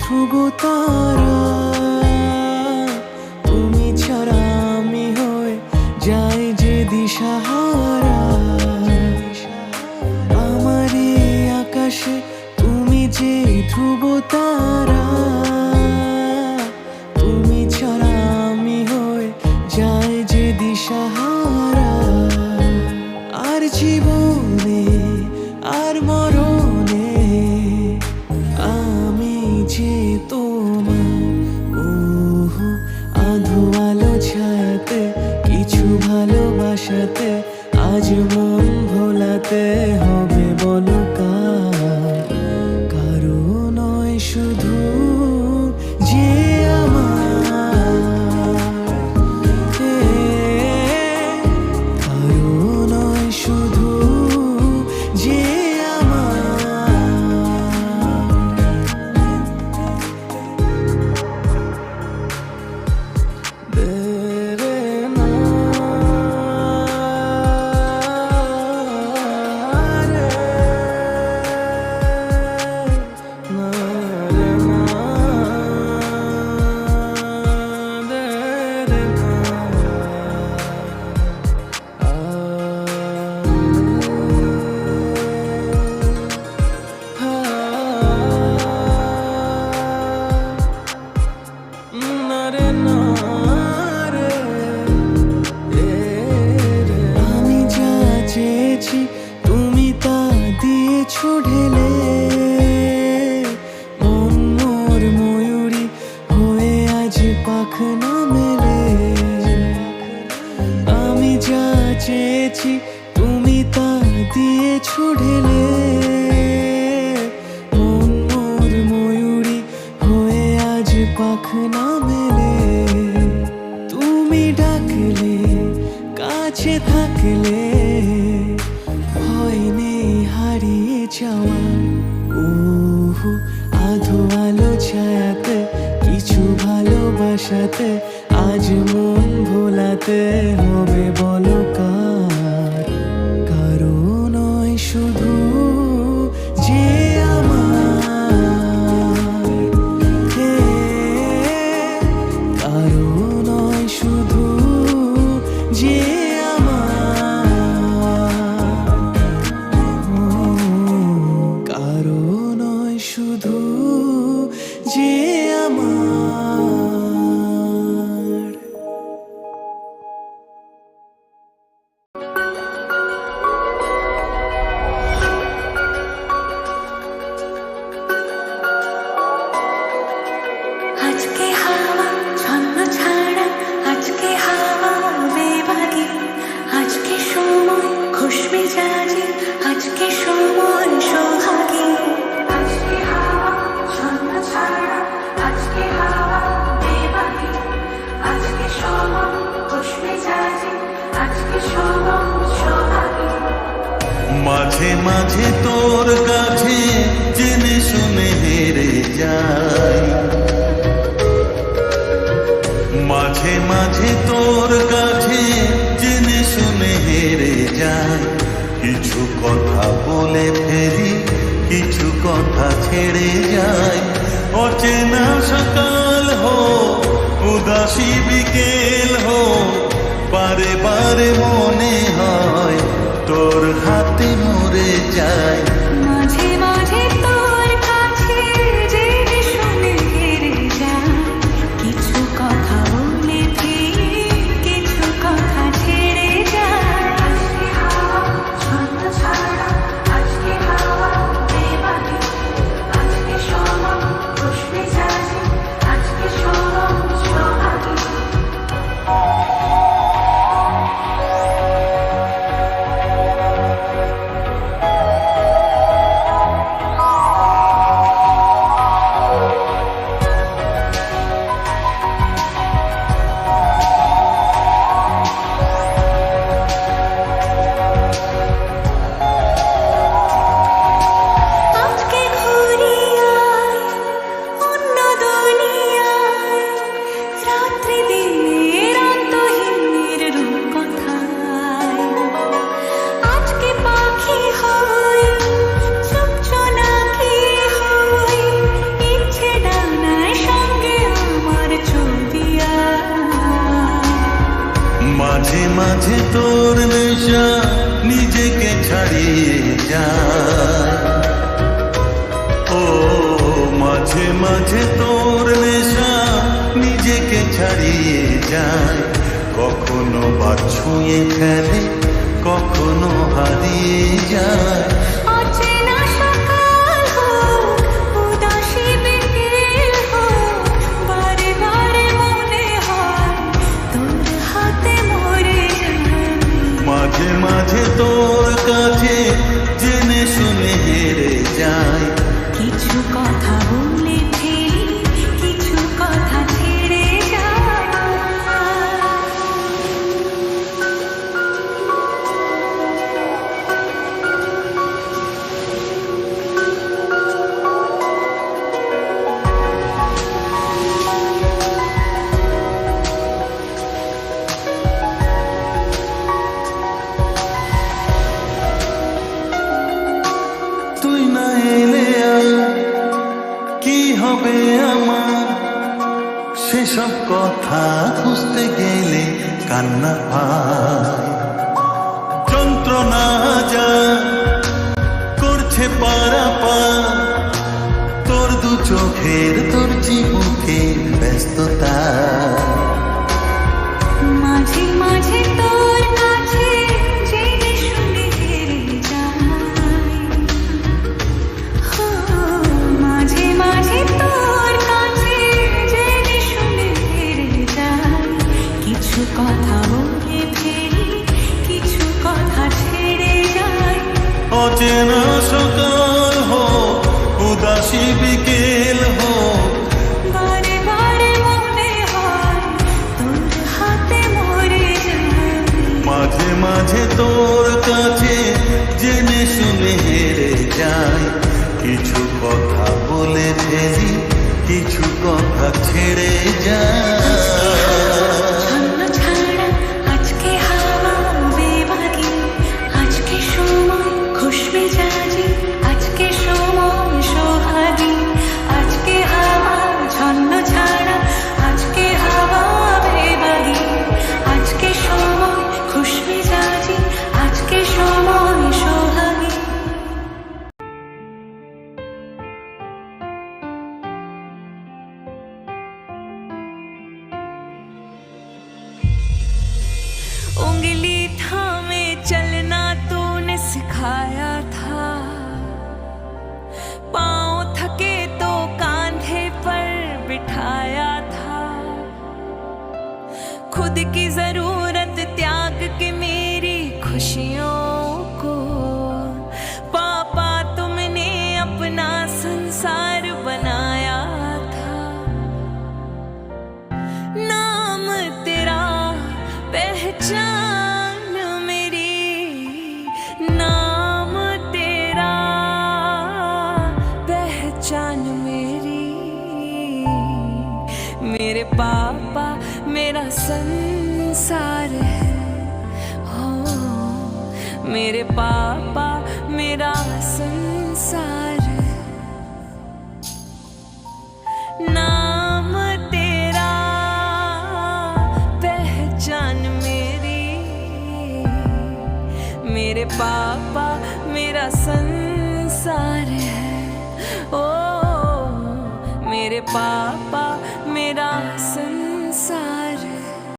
ধ্রুব তারা তুমি ছাড়া আমি হয়ে যাই যে দিশাহারা। আমার আকাশে তুমি যে ধ্রুব ভোলাতে দিয়েছ ঢেলে মন মোর ময়ূরী হয়ে আজ পাখনা মেলে। আমি যা চেয়েছি তুমি তা দিয়েছ ঢেলে। ভালোবাসাতে আজ মন ভোলাতে হবে। আজকে সময় সোহাগে। আজকে হাওয়া ছন্ন ছাড়া আজকে হাওয়া বেবাগে আজকে সময় খুশমি জাজে আজকে সময় সোহাগে। মাঝে মাঝে তোর বলে ফেরি, কিছু কথা ছেড়ে যায় অচেনা সকাল হো উদাসী বিকেল হো বারে বারে মনে হয় তোর হাতে মরে যায় মাঝে তোর নেশা নিজেকে ছাড়িয়ে যায়। ও মাঝে মাঝে তোর নেশা নিজেকে ছাড়িয়ে যায়। কখনো বা ছুঁয়ে ফেলে, কখনো হারিয়ে যায়। কথা খুঁজতে গেলে কান্না পায়। যন্ত্রণা যা की ज़रूरत त्याग के मेरी खुशियों को। पापा, तुमने अपना संसार बनाया था। नाम तेरा पहचान मेरी। नाम तेरा पहचान मेरी। मेरे पापा मेरा संसार है। हो मेरे पापा, मेरा संसार है। नाम तेरा, पहचान मेरी। मेरे पापा, मेरा संसार है। ओ, मेरे पापा, मेरा